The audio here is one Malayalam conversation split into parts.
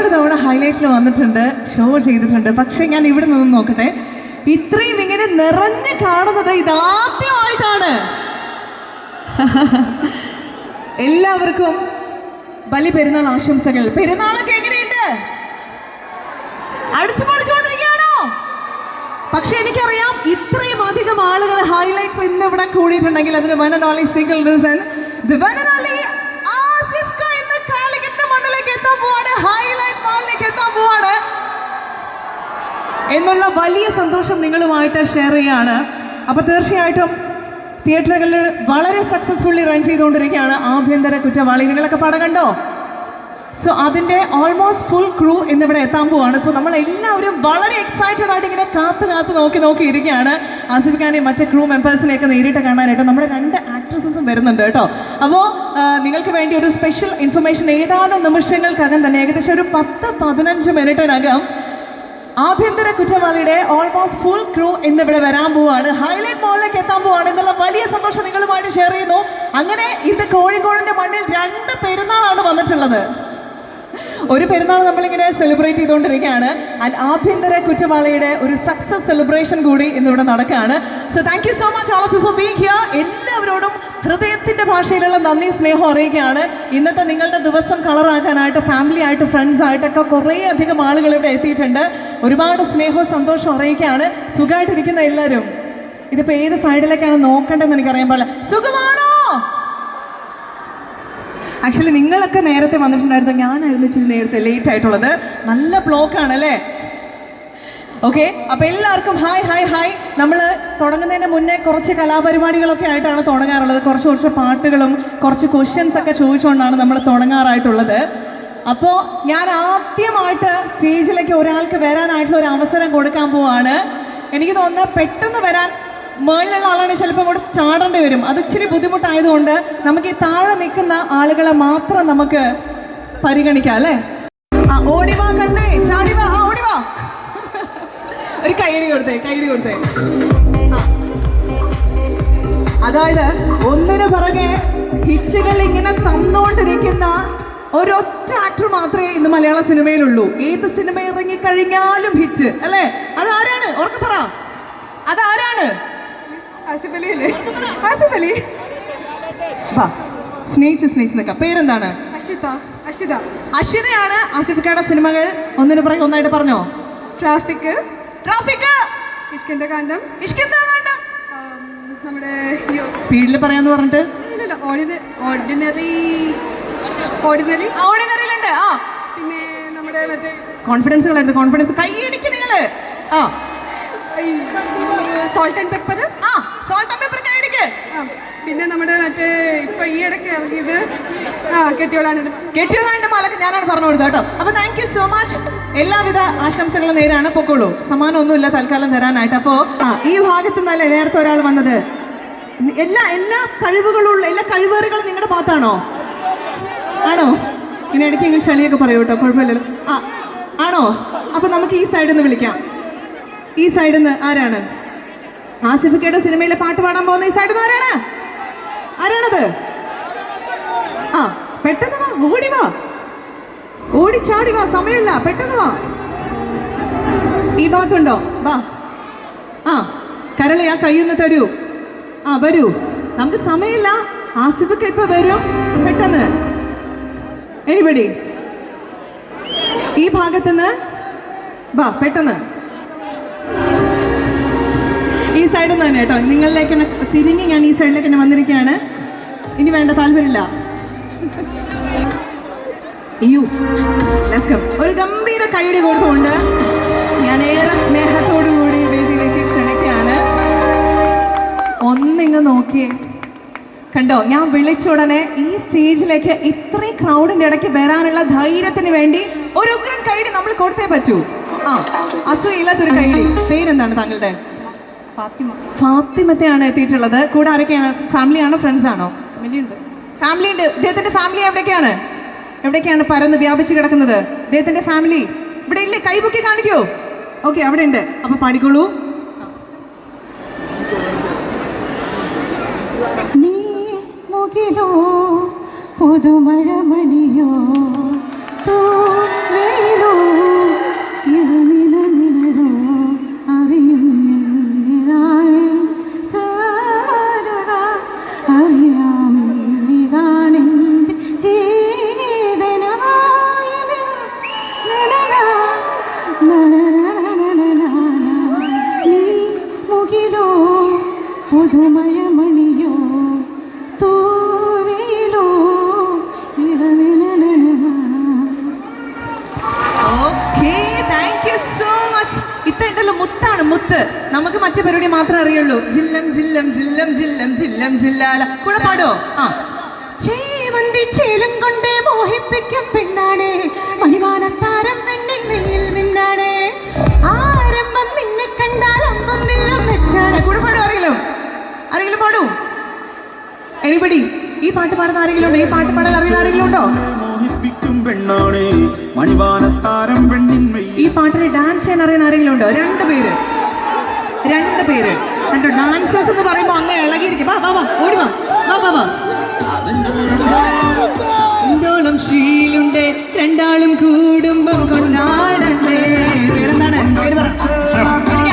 ഒരുപാട് തവണ ഹൈലൈറ്റിൽ വന്നിട്ടുണ്ട് ഷോ ചെയ്തിട്ടുണ്ട്. പക്ഷെ ഞാൻ ഇവിടെ നിന്ന് നോക്കട്ടെ. ഇത്രയും ഇങ്ങനെ നിറഞ്ഞു കാണുന്നത് ഇതാദ്യമായിട്ടാണ് എല്ലാവർക്കും ബലി പെരുന്നാൾ ആശംസകൾ. പെരുന്നാളൊക്കെ എങ്ങനെയുണ്ട്? അടിച്ചു പൊളിച്ചുകൊണ്ടിരിക്കുകയാണോ? പക്ഷെ എനിക്കറിയാം ഇത്രയും അധികം ആളുകൾ ഹൈലൈറ്റ് ഇന്ന് ഇവിടെ കൂടിയിട്ടുണ്ടെങ്കിൽ അതിന് one and only single reason the one and only എത്താൻ പോവാണ്. ഹൈലൈറ്റ് മാളിലേക്ക് എത്താൻ പോവാണ്. എന്നുള്ള വലിയ സന്തോഷം നിങ്ങളുമായിട്ട് ഷെയർ ചെയ്യാണ് അപ്പോൾ തീർച്ചയായിട്ടും തിയേറ്ററുകളിൽ വളരെ സക്സസ്ഫുള്ളി റൺ ചെയ്തുകൊണ്ടിരിക്കുകയാണ് ആഭ്യന്തര കുറ്റവാളി. നിങ്ങളൊക്കെ പടം കണ്ടോ? സോ അതിന്റെ ഓൾമോസ്റ്റ് ഫുൾ ക്രൂ ഇന്നിവിടെ എത്താൻ പോവാണ്. സോ നമ്മൾ എല്ലാവരും വളരെ എക്സൈറ്റഡ് ആയിട്ട് ഇങ്ങനെ കാത്ത് കാത്ത് നോക്കി നോക്കി ഇരിക്കുകയാണ്. ആസിഫ് ഖാനെയും മറ്റേ ക്രൂ മെമ്പേഴ്സിനെയൊക്കെ നേരിട്ട് കാണാനായിട്ട്. നമ്മുടെ രണ്ട് ആക്ട്രസസും വരുന്നുണ്ട് കേട്ടോ. അപ്പോൾ നിങ്ങൾക്ക് വേണ്ടി ഒരു സ്പെഷ്യൽ ഇൻഫർമേഷൻ ഏതാനും നിമിഷങ്ങൾക്കകം തന്നെ ഏകദേശം ഒരു പത്ത് പതിനഞ്ച് മിനിറ്റിനകം ആഭ്യന്തര കുറ്റവാളിയുടെ ഓൾമോസ്റ്റ് ഫുൾ ക്രൂ ഇന്നിവിടെ വരാൻ പോവാണ്. ഹൈലൈറ്റ് മോളിലേക്ക് എത്താൻ പോവാണ്. എന്നുള്ള വലിയ സന്തോഷം നിങ്ങളുമായിട്ട് ഷെയർ ചെയ്യുന്നു. അങ്ങനെ ഇത് കോഴിക്കോടിന്റെ മണ്ണിൽ രണ്ട് പെരുന്നാളാണ് വന്നിട്ടുള്ളത്. ഒരു പെരുന്നാൾ നമ്മളിങ്ങനെ സെലിബ്രേറ്റ് ചെയ്തുകൊണ്ടിരിക്കുകയാണ്. ആൻഡ് ആഭ്യന്തര കുറ്റവാളിയുടെ ഒരു സക്സസ് സെലിബ്രേഷൻ കൂടി ഇന്നിവിടെ നടക്കുകയാണ്. So thank you so much all of you for being here എല്ലാവരോടും ഹൃദയത്തിന്റെ ഭാഷയിലുള്ള നന്ദി സ്നേഹം അറിയിക്കുകയാണ്. ഇന്നത്തെ നിങ്ങളുടെ ദിവസം കളറാക്കാനായിട്ട് ഫാമിലി ആയിട്ട് ഫ്രണ്ട്സ് ആയിട്ടൊക്കെ കുറേ അധികം ആളുകൾ ഇവിടെ എത്തിയിട്ടുണ്ട്. ഒരുപാട് സ്നേഹവും സന്തോഷവും അറിയിക്കുകയാണ്. സുഖമായിട്ടിരിക്കുന്ന എല്ലാവരും. ഇതിപ്പോൾ ഏത് സൈഡിലേക്കാണ് നോക്കേണ്ടതെന്ന് എനിക്കറിയാൻ പാടില്ല. സുഖമാണോ? ആക്ച്വലി നിങ്ങളൊക്കെ നേരത്തെ വന്നിട്ടുണ്ടായിരുന്നു. ഞാനായിരുന്നു ഇച്ചിരി നേരത്തെ ലേറ്റ് ആയിട്ടുള്ളത്. നല്ല ബ്ലോക്കാണ് അല്ലേ ഓക്കെ അപ്പൊ എല്ലാവർക്കും ഹായ് ഹായ് ഹായ് നമ്മൾ തുടങ്ങുന്നതിന് മുന്നേ കുറച്ച് കലാപരിപാടികളൊക്കെ ആയിട്ടാണ് തുടങ്ങാറുള്ളത്. കുറച്ച് കുറച്ച് പാട്ടുകളും കുറച്ച് ക്വസ്റ്റ്യൻസ് ഒക്കെ ചോദിച്ചുകൊണ്ടാണ് നമ്മൾ തുടങ്ങാറായിട്ടുള്ളത്. അപ്പോൾ ഞാൻ ആദ്യമായിട്ട് സ്റ്റേജിലേക്ക് ഒരാൾക്ക് വരാനായിട്ടുള്ള ഒരു അവസരം കൊടുക്കാൻ പോവാണ്. എനിക്ക് തോന്നുന്നത് പെട്ടെന്ന് വരാൻ മേളിലുള്ള ആളാണ് ചിലപ്പോൾ ഇങ്ങോട്ട് ചാടേണ്ടി വരും. അത് ഇച്ചിരി ബുദ്ധിമുട്ടായതുകൊണ്ട് നമുക്ക് ഈ താഴെ നിൽക്കുന്ന ആളുകളെ മാത്രം നമുക്ക് പരിഗണിക്കാം അല്ലേ? ആ ഓടി വാ കണ്ണേ ചാടി വാ ആ ഓടി വാ. ഒരു കൈയടി കൊടുത്തേ കൈയടി കൊടുത്തേ. അതായത് ഒന്നിനു പുറകെ ഹിറ്റുകൾ ഇങ്ങനെ തന്നോണ്ടിരിക്കുന്ന ഒരൊറ്റ ആക്ടർ മാത്രമേ ഇന്ന് മലയാള സിനിമയിലുള്ളൂ. ഏത് സിനിമ ഇറങ്ങി കഴിഞ്ഞാലും ഹിറ്റ് അല്ലേ? അതാരാണ്? ഓർക്ക പറ. അതാരാണ്? ആസിഫ് അലി അല്ലേ ആസിഫ് അലി വാ സ്നേഹിച്ച് സ്നേഹിച്ച് നിൽക്കാം. പേരെന്താണ്? അഷിത അഷിത അശ്വിതയാണ് ആസിഫിക്കയുടെ സിനിമകൾ. ഒന്നിനു പുറകെ ഒന്നായിട്ട് പറഞ്ഞോ? ട്രാഫിക് ട്രാഫിക് ഇഷ്കിന്റെ കാന്തം. ആം, നമ്മുടെ സ്പീഡിൽ പറയാന്ന് പറഞ്ഞിട്ട്? ഇല്ലല്ല ഓർഡിനറി. ഓർഡിനറി. ഓർഡിനറിയിലുണ്ട്. ആ. പിന്നെ നമ്മുടെ മറ്റേ കോൺഫിഡൻസ് കളരുത് കോൺഫിഡൻസ് കൈയടിക്ക് നിങ്ങൾ. ആ. സോൾട്ട് ആൻഡ് പെപ്പർ ആ സോൾട്ട് ആൻഡ് പെപ്പർ കൈയടിക്ക് പിന്നെ നമ്മുടെ മറ്റേ ഇപ്പൊ ഈ ഇടയ്ക്ക് ഇറങ്ങിയത് ആ കെട്ടിയോളാണ്. കെട്ടിയോളാണ്ട് മാലക്ക് ഞാനാണ് പറഞ്ഞു കൊടുത്തത് കേട്ടോ. അപ്പൊ താങ്ക് യു സോ മച്ച് എല്ലാവിധ ആശംസകളും നേരാണ്. പൊക്കോളൂ. സമ്മാനമൊന്നുമില്ല തൽക്കാലം തരാനായിട്ട്. അപ്പോ ആ ഈ ഭാഗത്ത് നിന്നല്ലേ നേരത്തെ ഒരാൾ വന്നത്. എല്ലാ എല്ലാ കഴിവുകളുള്ള എല്ലാ കഴിവേറുകളും നിങ്ങളുടെ ഭാഗത്താണോ? ആണോ? ഇനി ഇടയ്ക്ക് ഇങ്ങനെ ചളിയൊക്കെ പറയൂ കേട്ടോ കുഴപ്പമില്ലല്ലോ. ആ ആണോ? അപ്പൊ നമുക്ക് ഈ സൈഡിൽ നിന്ന് വിളിക്കാം. ഈ സൈഡിൽ നിന്ന് ആരാണ്? ആസിഫിക്കയുടെ സിനിമയിലെ പാട്ട് പാടാൻ പോകുന്ന ഈ സൈഡിൽ ആരാണ്? ആരാണത്? ആ പെട്ടെന്ന് വാ ഓടി വാ. ഓടിച്ചാടി ചാടി വാ സമയമില്ല പെട്ടെന്ന് വാ. ഈ ഭാഗത്തുണ്ടോ? വാ. ആ കരളെ ആ കൈയൊന്ന് തരൂ. ആ വരൂ. നമുക്ക് സമയമില്ല. ആസിഫൊക്കെ ഇപ്പൊ വരും. പെട്ടെന്ന്. എനിപടി ഈ ഭാഗത്തുനിന്ന് വാ പെട്ടെന്ന്. ഈ സൈഡിൽ നിന്ന് തന്നെ കേട്ടോ. നിങ്ങളിലേക്ക് തിരിഞ്ഞ് ഞാൻ ഈ സൈഡിലേക്ക് തന്നെ വന്നിരിക്കുകയാണ്. ഇനി വേണ്ട താല്പര്യമില്ല. ഒരു ഗംഭീര കൈയുടെ കൊടുത്തുകൊണ്ട് ഞാൻ ഏറെ സ്നേഹത്തോടു കൂടി വേദിയിലേക്ക് ക്ഷണിക്കുകയാണ്. ഒന്നിങ്ങ് നോക്കിയേ. കണ്ടോ ഞാൻ വിളിച്ച ഉടനെ ഈ സ്റ്റേജിലേക്ക് ഇത്രയും ക്രൗഡിന്റെ ഇടയ്ക്ക് വരാനുള്ള ധൈര്യത്തിന് വേണ്ടി ഒരു ഉഗ്രൻ കൈഡി നമ്മൾ കൊടുത്തേ പറ്റൂ. ആ അസൂയില്ലാത്തൊരു കൈഡി പേരെന്താണ് താങ്കളുടെ? ഫാത്തിമത്തെയാണ് എത്തിയിട്ടുള്ളത്. കൂടെ ആരൊക്കെയാണ്? ഫാമിലിയാണോ ഫ്രണ്ട്സ് ആണോ ഫാമിലിയുണ്ട്. ഫാമിലി ഉണ്ട് ഇദ്ദേഹത്തിന്റെ ഫാമിലി എവിടേക്കാണ്? എവിടേക്കാണ് പരന്ന് വ്യാപിച്ച് കിടക്കുന്നത്? ഇദ്ദേഹത്തിന്റെ ഫാമിലി? ഇവിടെ ഇല്ലേ? കൈപൊക്കി കാണിക്കോ. ഓക്കെ അവിടെ ഉണ്ട് അപ്പൊ പാടിക്കോളൂ. നീ മുകിലോ പുതുമഴമണിയോ തൂ മുത്താണ് നമുക്ക് മറ്റു പരിപാടി മാത്രമേ അറിയുള്ളൂ. ജില്ലം ജില്ലം ജില്ലം ജില്ലം ജില്ലം ജില്ലാല. കൂടെ പാടോ? ആ. ചേവന്തി ചേലും കൊണ്ട് മോഹിപ്പിക്കും പെണ്ണാണേ. മണിവാനത്താരം പെണ്ണിൻ വെയിൽ മിന്നാണേ ആരംഭം നിന്നെ കണ്ടാൽ അമ്പം നില്ലം വെച്ചാണ്. കൂടെ പാടോ ആരെങ്കിലും? ആരെങ്കിലും പാടൂ? എനിബഡി ഈ പാട്ട് പാടുന്ന ആരെങ്കിലും ഉണ്ടോ? ഈ പാട്ട് പാടാൻ അറിയുന്ന ആരെങ്കിലും ഉണ്ടോ? മോഹിപ്പിക്കും പെണ്ണാണേ മണിവാനത്താരം പെണ്ണിൻ ഈ പാട്ടിന് ഡാൻസ് ചെയ്യാൻ അറിയുന്ന ആരെങ്കിലും ഉണ്ടോ? രണ്ട് പേര്. രണ്ട് പേര്. കണ്ടോ ഡാൻസേഴ്സ് എന്ന് പറയുമ്പോൾ അങ്ങ് ഇളകിയിരിക്കും. വാ വാ വാ ഓടി വാ. വാ വാ വാ. എന്തോളം ശീലുണ്ട്. രണ്ടാളും കൂടുമ്പം കൊണ്ടാടണ്ടേ. പേരെന്താണ്? പേര് പറ.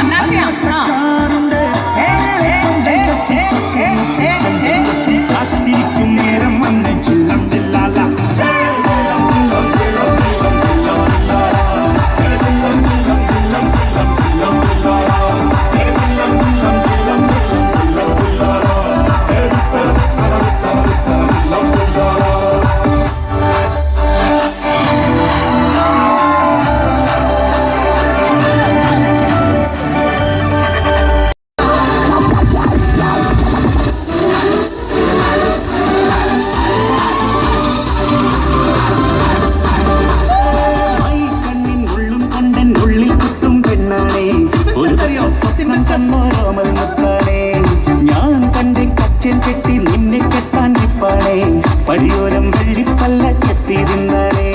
കണ്ട് കെട്ടി നിന്നെ കെട്ടാൻ നിപ്പാണേ പടിയോരം വെള്ളിപ്പല്ല കെത്തിയിരുന്നാണേ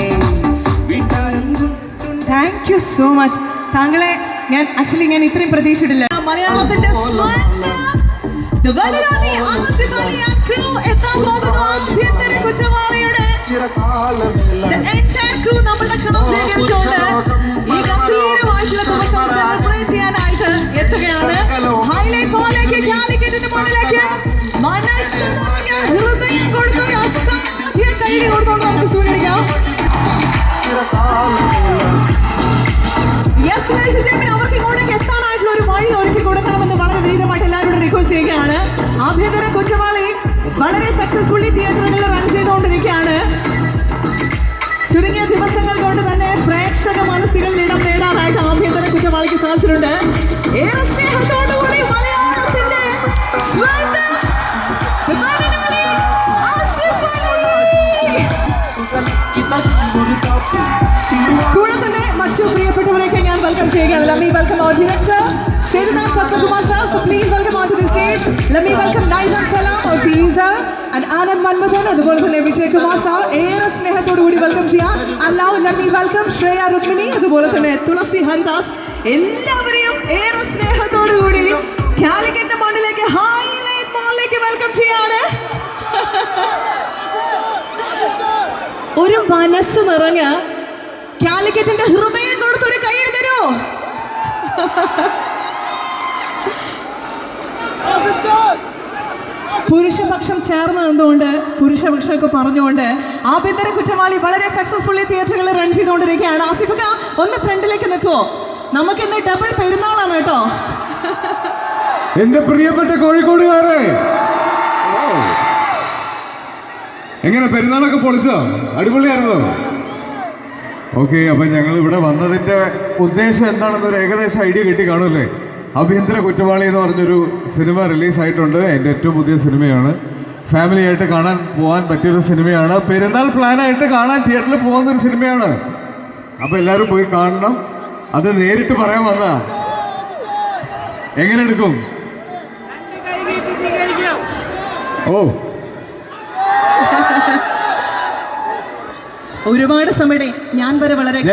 താങ്ക് യു സോ മച്ച് താങ്കളെ ഞാൻ ആക്ച്വലി ഞാൻ ഇത്രയും പ്രതീക്ഷിച്ചിട്ടില്ല മലയാളത്തിന്റെ കുറ്റവാളിയുടെ The entire crew നമ്മളുടെ ക്ഷണം സ്വീകരിച്ചുകൊണ്ട് ഈ ഗംഭീരമായിട്ടുള്ള ദിവസം സെലിബ്രേറ്റ് ചെയ്യാനായിട്ട് എത്തുകയാണ്. ഹൈലൈറ്റ് പോലേക്ക് കാലിക്കറ്റിന്റെ മുന്നിലേക്ക് മനസ്സ് നിറഞ്ഞ ഹൃദയം കൊടുത്ത് അസാധ്യ കൈ കൊടുത്തോണ്ട് നമുക്ക് സ്വീകരിക്കാം അവർക്ക് ഇങ്ങോട്ടേക്ക് എത്താനായിട്ടുള്ള ഒരു വഴി ഒരുക്കി കൊടുക്കണമെന്ന് വളരെ വിനീതമായിട്ട് എല്ലാവരോടും റിക്വസ്റ്റ് ചെയ്യുകയാണ്. ആഭ്യന്തര കുറ്റവാളി വളരെ സക്സസ്ഫുള്ളി തിയേറ്ററുകളിൽ റൺ ചെയ്തുകൊണ്ടിരിക്കുകയാണ്. ചുരുങ്ങിയ ദിവസങ്ങൾ കൊണ്ട് തന്നെ പ്രേക്ഷക മനസ്സുകളിൽ ഇടം നേടാനായിട്ട് ആഭ്യന്തര കുറ്റവാളിക്ക് സാധിച്ചിട്ടുണ്ട്. ഏറെ സ്നേഹത്തോടുകൂടി മലയാളത്തിന്റെ കൂടെ തന്നെ മറ്റു പ്രിയപ്പെട്ടവരെയൊക്കെ ഞാൻ വെൽക്കം ചെയ്യുകയാണ്. Let me welcome our director Sethunath Padmakumar sir so please welcome on to the stage let me welcome Nizam Salam or teaser and Anand Manmadhan അതുപോലെ തന്നെ വിജയകുമാർ സാർ ഏറെ സ്നേഹത്തോടു കൂടി വെൽക്കം ചെയ്യാം. അല്ലാവ് let me welcome Shreya Rukmini അതുപോലെ തന്നെ തുളസി ഹരിദാസ്. എല്ലാവരെയും ഏറെ സ്നേഹത്തോടു കൂടി കാലിക്കറ്റ് മണ്ണിലേക്ക് ഹൈലൈറ്റ് മോളിലേക്ക് വെൽക്കം ചെയ്യാണ്. ഒരു മനസ്സ് നിറഞ്ഞ കാലിക്കറ്റിന്റെ ഹൃദയം കൊടുത്ത് ഒരു കൈ എഴുതരോ പുരുഷപക്ഷം ചേർന്ന് നിന്നുകൊണ്ട് പുരുഷപക്ഷമൊക്കെ പറഞ്ഞുകൊണ്ട് ആഭ്യന്തര കുറ്റവാളി വളരെ സക്സസ്ഫുള്ളി തിയേറ്ററുകളിൽ റൺ ചെയ്തുകൊണ്ടിരിക്കുകയാണ്. ആസിഫിക്ക ഒന്ന് ഫ്രണ്ടിലേക്ക് നിൽക്കുവോ? നമുക്ക് ഇന്ന് ഡബിൾ പെരുന്നാളാണ് കേട്ടോ. എന്റെ പ്രിയപ്പെട്ട കോഴിക്കോടുകാരെ എങ്ങനെ പെരുന്നാളൊക്കെ പൊളിച്ചോ? അടിപൊളിയായിരുന്നോ? ഓക്കെ അപ്പം ഞങ്ങൾ ഇവിടെ വന്നതിന്റെ ഉദ്ദേശം എന്താണെന്ന് ഒരു ഏകദേശം ഐഡിയ കിട്ടി കാണുമല്ലേ? അഭ്യന്തര കുറ്റവാളി എന്ന് പറഞ്ഞൊരു സിനിമ റിലീസായിട്ടുണ്ട് എന്റെ ഏറ്റവും പുതിയ സിനിമയാണ്. ഫാമിലി ആയിട്ട് കാണാൻ പോകാൻ പറ്റിയൊരു സിനിമയാണ്. പെരുന്നാൾ പ്ലാനായിട്ട് കാണാൻ തിയേറ്ററിൽ പോകുന്ന ഒരു സിനിമയാണ്. അപ്പോൾ എല്ലാവരും പോയി കാണണം. അത് നേരിട്ട് പറയാൻ വന്നതാ എങ്ങനെ എടുക്കും? ഓ. ഒരുപാട് സമയത്തെ ഞാൻ വരെ വളരെ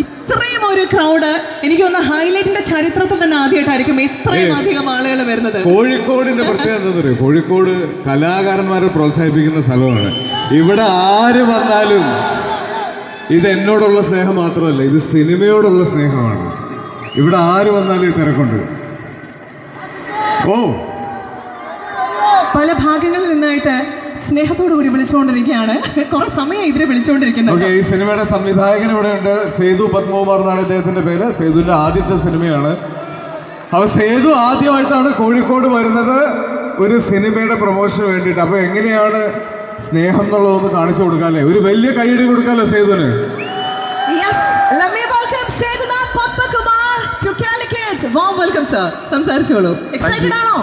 ഇത്രയും ഒരു ക്രൗഡ് എനിക്ക് വന്ന ഹൈലൈറ്റിന്റെ ചരിത്രത്തിൽ തന്നെ ആദ്യമായിട്ടായിരിക്കും ഇത്രയും അധികം ആളുകൾ വരുന്നത്. കോഴിക്കോടിന്റെ പ്രത്യേകത കോഴിക്കോട് കലാകാരന്മാരെ പ്രോത്സാഹിപ്പിക്കുന്ന സ്ഥലമാണ്. ഇവിടെ ആര് വന്നാലും ഇത് എന്നോടുള്ള സ്നേഹം മാത്രമല്ല ഇത് സിനിമയോടുള്ള സ്നേഹമാണ്. ഇവിടെ ആര് വന്നാലും ഈ തിരക്കുണ്ട്. ഓ. പല ഭാഗങ്ങളിൽ നിന്നായിട്ട് സ്നേഹത്തോടു കൂടി വിളിച്ചുകൊണ്ടിരിക്കുകയാണ്. കുറെ സമയം ഇവരെ വിളിച്ചുകൊണ്ടിരിക്കുന്നത് ഓക്കെ ഈ സിനിമയുടെ സംവിധായകൻ ഇവിടെ ഉണ്ട്. സേതു പത്മകുമാർ എന്നാണ് ഇദ്ദേഹത്തിന്റെ പേര്. സേതുവിന്റെ ആദ്യത്തെ സിനിമയാണ്. അപ്പൊ സേതു ആദ്യമായിട്ടാണ് കോഴിക്കോട് വരുന്നത്. ഒരു സിനിമയുടെ പ്രൊമോഷന് വേണ്ടിയിട്ട്. അപ്പൊ എങ്ങനെയാണ് സ്നേഹം എന്നുള്ളതൊന്ന് കാണിച്ചു കൊടുക്കാല്ലേ? ഒരു വലിയ കൈയടി കൊടുക്കാലോ സേതുവിന്? സംസാരിച്ചോളൂ. എക്സൈറ്റഡ് ആണോ?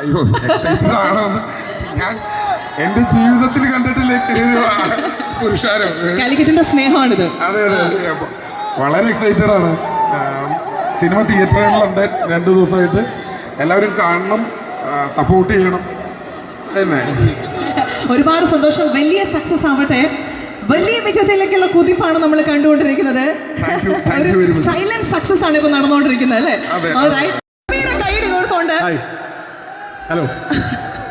അയ്യോ എക്സൈറ്റഡ് ആണോ ഞാൻ എന്റെ ജീവിതത്തിൽ കണ്ടിട്ടില്ല ഇങ്ങനെയൊരു പുരുഷാരം. കാലിക്കറ്റിന്റെ സ്നേഹമാണിത്. അതെ അതെ. വളരെ എക്സൈറ്റഡ് ആണ്. സിനിമ തിയേറ്ററുകളിലുണ്ട് രണ്ട് ദിവസമായിട്ട്. എല്ലാവരും കാണണം സപ്പോർട്ട് ചെയ്യണം. തന്നെ ഒരുപാട് സന്തോഷം. വലിയ സക്സസ് ആവട്ടെ. വലിയ വിജയത്തിലേക്കുള്ള കുതിപ്പാണ് നമ്മൾ കണ്ടുകൊണ്ടിരിക്കുന്നത്. Thank you, thank you very much. Silent success ആണ് ഇപ്പൊ നടന്നുകൊണ്ടിരിക്കുന്നത് അല്ലേ? കൈ കൊടുത്തോണ്ട്. ഹലോ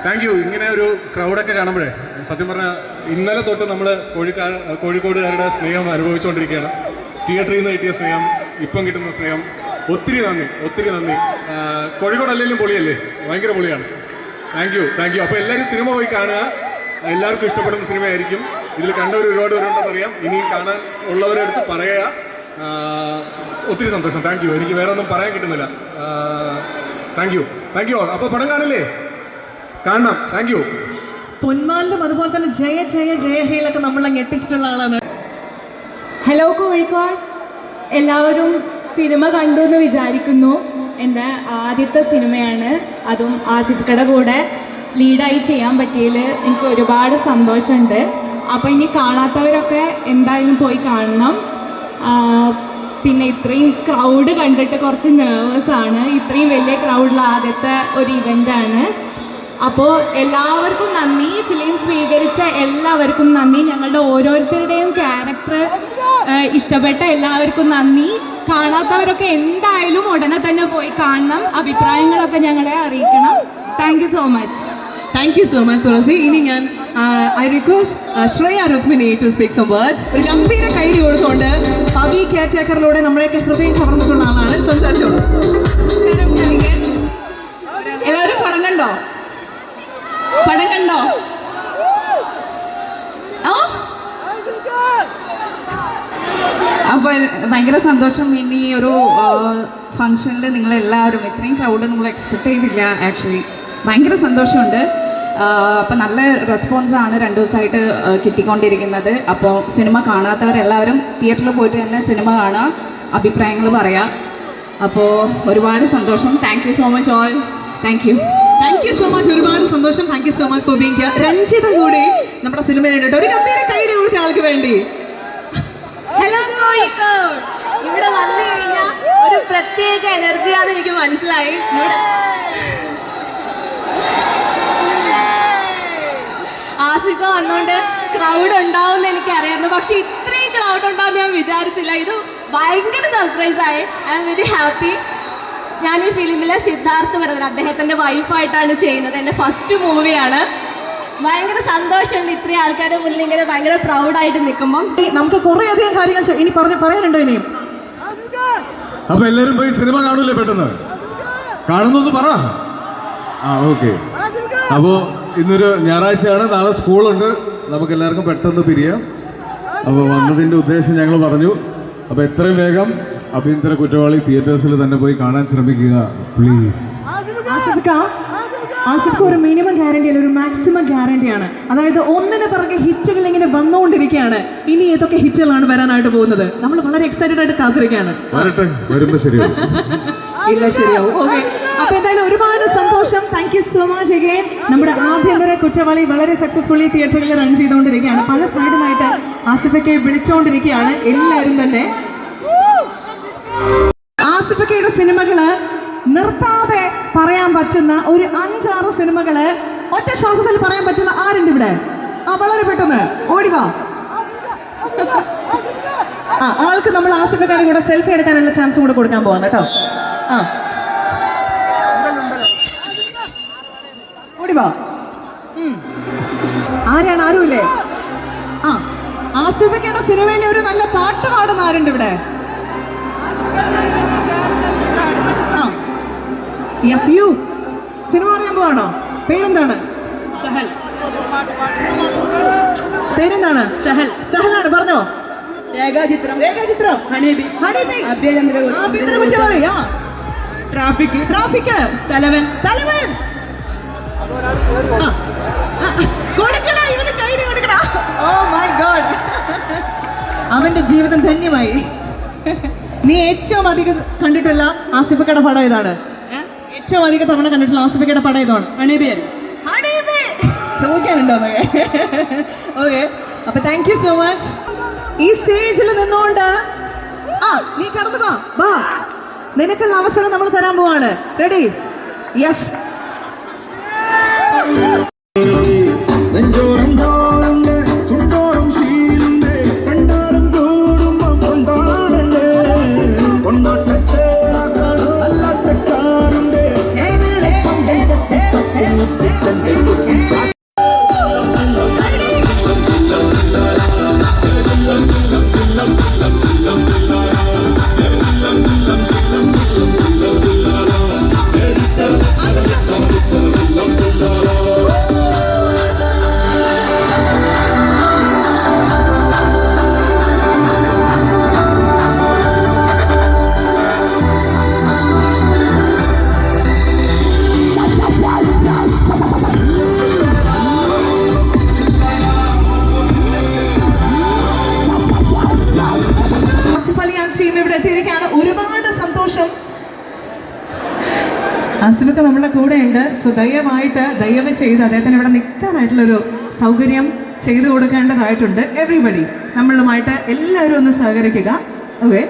താങ്ക് യു ഇങ്ങനെ ഒരു ക്രൗഡൊക്കെ കാണുമ്പോഴേ സത്യം പറഞ്ഞാൽ ഇന്നലെ തൊട്ട് നമ്മൾ കോഴിക്കാ കോഴിക്കോടുകാരുടെ സ്നേഹം അനുഭവിച്ചുകൊണ്ടിരിക്കുകയാണ്. തിയേറ്ററിൽ നിന്ന് കിട്ടിയ സ്നേഹം ഇപ്പം കിട്ടുന്ന സ്നേഹം. ഒത്തിരി നന്ദി ഒത്തിരി നന്ദി. കോഴിക്കോട് അല്ലെങ്കിലും പൊളിയല്ലേ? ഭയങ്കര പൊളിയാണ്. താങ്ക് യു താങ്ക് യു അപ്പോൾ എല്ലാവരും സിനിമ പോയി കാണുക. എല്ലാവർക്കും ഇഷ്ടപ്പെടുന്ന സിനിമയായിരിക്കും. ഇതിൽ കണ്ടവർ ഒരുപാട് പേരുണ്ടെന്നറിയാം ഇനിയും കാണാൻ ഉള്ളവരെ അടുത്ത് പറയുക. ഒത്തിരി സന്തോഷം. താങ്ക് യു എനിക്ക് വേറെ ഒന്നും പറയാൻ കിട്ടുന്നില്ല. താങ്ക് യു താങ്ക് യു അപ്പോൾ പടം കാണില്ലേ? കാണണം. താങ്ക് യു പൊന്മാലിലും അതുപോലെ തന്നെ ജയ ജയ ജയ ഹേലൊക്കെ നമ്മളെ ഞെട്ടിച്ചിട്ടുള്ള ആളാണ്. ഹലോ കോഴിക്കോട്. എല്ലാവരും സിനിമ കണ്ടു എന്ന് വിചാരിക്കുന്നു. എന്റെ ആദ്യത്തെ സിനിമയാണ്. അതും ആസിഫിക്കയുടെ കൂടെ ലീഡായി ചെയ്യാൻ പറ്റിയതിൽ എനിക്ക് ഒരുപാട് സന്തോഷമുണ്ട്. അപ്പോൾ ഇനി കാണാത്തവരൊക്കെ എന്തായാലും പോയി കാണണം. പിന്നെ ഇത്രയും ക്രൗഡ് കണ്ടിട്ട് കുറച്ച് നെർവസ് ആണ്. ഇത്രയും വലിയ ക്രൗഡിൽ ആദ്യത്തെ ഒരു ഇവന്റാണ് അപ്പോൾ എല്ലാവർക്കും നന്ദി. ഫിലിം സ്വീകരിച്ച എല്ലാവർക്കും നന്ദി. ഞങ്ങളുടെ ഓരോരുത്തരുടെയും ക്യാരക്ടർ ഇഷ്ടപ്പെട്ട എല്ലാവർക്കും നന്ദി. കാണാത്തവരൊക്കെ എന്തായാലും ഉടനെ തന്നെ പോയി കാണണം. അഭിപ്രായങ്ങളൊക്കെ ഞങ്ങളെ അറിയിക്കണം. Thank so much thank you so much Tulasi. ഇനി ഞാൻ I request Shreya Rukmini to speak some words ഒരു ഗംഭീര കൈഡി കൊടുത്തുകൊണ്ട് പവി കെയർ ടേക്കറിലൂടെ നമ്മളെയൊക്കെ ഹൃദയം കവർന്നിട്ടുള്ള ആളാണ്. സംസാരിച്ചോളൂ. സന്തോഷം. ഇനി ഒരു ഫംഗ്ഷനിൽ നിങ്ങളെല്ലാവരും ഇത്രയും ക്രൗഡ് നമ്മൾ എക്സ്പെക്ട് ചെയ്തില്ല ആക്ച്വലി ഭയങ്കര സന്തോഷമുണ്ട്. അപ്പോൾ നല്ല റെസ്പോൺസാണ് രണ്ട് ദിവസമായിട്ട് കിട്ടിക്കൊണ്ടിരിക്കുന്നത്. അപ്പോൾ സിനിമ കാണാത്തവരെല്ലാവരും തിയേറ്ററിൽ പോയിട്ട് തന്നെ സിനിമ കാണുക അഭിപ്രായങ്ങൾ പറയാം. അപ്പോൾ ഒരുപാട് സന്തോഷം. Thank you so much all thank you thank you so much ഒരുപാട് സന്തോഷം. Thank you so much for being Ranjitha കൂടി നമ്മുടെ സിനിമയിലിട്ട് ഒരു ഗംഭീര കൈയുടെ കൊടുത്ത ആൾക്ക് വേണ്ടി. ഹലോ കോഴിക്കോട്. വന്നു കഴിഞ്ഞാൽ ഒരു പ്രത്യേക എനർജിയാന്ന് എനിക്ക് മനസ്സിലായി. ആസിഫ വന്നോണ്ട് ക്രൗഡ് ഉണ്ടാവും എന്ന് എനിക്കറിയായിരുന്നു. പക്ഷെ ഇത്രയും ക്രൗഡ് ഉണ്ടാവും ഞാൻ വിചാരിച്ചില്ല. ഇത് ഭയങ്കര സർപ്രൈസ് ആയി. ഐ എം വെരി ഹാപ്പി ഞാൻ ഈ ഫിലിമിലെ സിദ്ധാർത്ഥ് വരുന്നത് അദ്ദേഹത്തിന്റെ വൈഫായിട്ടാണ് ചെയ്യുന്നത്. എന്റെ ഫസ്റ്റ് മൂവിയാണ് ഭയങ്കര സന്തോഷമുണ്ട്. ഇത്രയും ആൾക്കാരുടെ മുന്നിൽ ഇങ്ങനെ ഭയങ്കര പ്രൗഡായിട്ട് നിൽക്കുമ്പം. നമുക്ക് കുറേ അധികം കാര്യങ്ങൾ ഇനി പറഞ്ഞ് പറയാനുണ്ടോ ഇനിയും? അപ്പൊ എല്ലാരും പോയി സിനിമ കാണൂലേ പെട്ടെന്ന്? കാണുന്നൊന്ന് പറ. ആ ഓക്കെ. അപ്പോ ഇന്നൊരു ഞായറാഴ്ചയാണ് നാളെ സ്കൂളുണ്ട്. നമുക്ക് എല്ലാവർക്കും പെട്ടെന്ന് പിരിയാം. അപ്പോൾ വന്നതിന്റെ ഉദ്ദേശം ഞങ്ങൾ പറഞ്ഞു. അപ്പോൾ എത്രയും വേഗം അഭ്യന്തര കുറ്റവാളി തിയേറ്റേഴ്സിൽ തന്നെ പോയി കാണാൻ ശ്രമിക്കുക പ്ലീസ് ആസിഫിക്ക ആസിഫിക്ക ഒരു മിനിമം ഗ്യാരണ്ടി അല്ല ഒരു മാക്സിമം ഗ്യാരണ്ടി ആണ്. അതായത് ഒന്നിന് പിറകെ ഹിറ്റുകൾ ഇങ്ങനെ വന്നുകൊണ്ടിരിക്കുകയാണ്. ഇനി ഏതൊക്കെ ഹിറ്റുകളാണ് വരാനായിട്ട് പോകുന്നത്? നമ്മൾ വളരെ എക്സൈറ്റഡ് ആയിട്ട് കാത്തിരിക്കുകയാണ്. ഇല്ല ശരിയാവും. ഓക്കെ അപ്പൊ എന്തായാലും ഒരുപാട് സന്തോഷം. Thank you so much again നമ്മുടെ ആഭ്യന്തര കുറ്റവാളി വളരെ സക്സസ്ഫുള്ളി തിയേറ്ററിൽ റൺ ചെയ്തുകൊണ്ടിരിക്കുകയാണ്. പല സൈഡിലായിട്ട് ആസിഫയ്ക്ക് വിളിച്ചുകൊണ്ടിരിക്കുകയാണ് എല്ലാവരും തന്നെ. ആസിഫക്കയുടെ സിനിമകൾ നിർത്താതെ പറയാൻ പറ്റുന്ന ഒരു അഞ്ചാറ് സിനിമകൾ ഒറ്റ ശ്വാസത്തിൽ പറയാൻ പറ്റുന്ന ആരുണ്ട് ഇവിടെ? ആ വളരെ പെട്ടെന്ന്. ഓടിവാ ആ ആൾക്ക് നമ്മൾ ആസിഫക്കാരുടെ കൂടെ സെൽഫി എടുക്കാനുള്ള ചാൻസ് കൂടെ കൊടുക്കാൻ പോവാണ് കേട്ടോ. ആ. ഓടിവാ. ആരാണ്? ആരുമില്ലേ? ആ ആസിഫക്കയുടെ സിനിമയിലെ ഒരു നല്ല പാട്ട് പാടുന്ന ആരുണ്ട് ഇവിടെ? യെസ് യു സിനിമ അറിയാൻ പോവാണോ പേരെന്താണ്? സഹൽ. പേരെന്താണ്? സഹൽ. സഹലാണ് പറഞ്ഞോ. Rekhachithram. Rekhachithram. Honey Bee. Honey Bee. Aabhyanthara Kuttavaali ആ. ട്രാഫിക്. ട്രാഫിക് തലവൻ. തലവൻ. ആ, ആ, കൊടുക്കടാ ഇവന് കൈഡി കൊടുക്കടാ. Oh my god. അവന്റെ ജീവിതം ധന്യമായി. നീ ഏറ്റവും അധികം കണ്ടിട്ടുള്ള ആസിഫക്കട പടം ഏതാണ്? ഏറ്റവും അധികം തവണ കണ്ടിട്ടുള്ള ആസിഫിക്കയുടെ പടം ഇതാണ് അണീബിയൻ ഹണീബി. ചോദിക്കാനുണ്ടോ ഓക്കെ അപ്പൊ താങ്ക് യു സോ മച്ച് ഈ സ്റ്റേജിൽ നിന്നുകൊണ്ട് ആ നീ കടന്നു വാ. നിനക്കുള്ള അവസരം നമ്മൾ തരാൻ പോവാണ്. റെഡി യെസ് സോ ദയവായിട്ട് ദയവ് ചെയ്ത് അദ്ദേഹത്തിന് ഇവിടെ നിൽക്കാനായിട്ടുള്ളൊരു സൗകര്യം ചെയ്തു കൊടുക്കേണ്ടതായിട്ടുണ്ട്. എവറിബഡി നമ്മളുമായിട്ട് എല്ലാവരും ഒന്ന് സഹകരിക്കുക. ഓക്കെ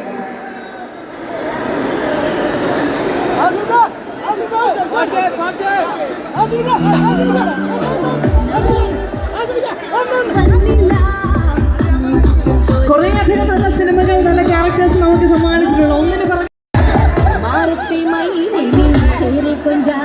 കുറെ അധികം നല്ല സിനിമകൾ നല്ല ക്യാരക്ടേഴ്സ് നമുക്ക് സമ്മാനിച്ചിട്ടുള്ള ഒന്നിന് പറഞ്ഞു മാറുത്തി മൈനി തേരെ കൊഞ്ചാ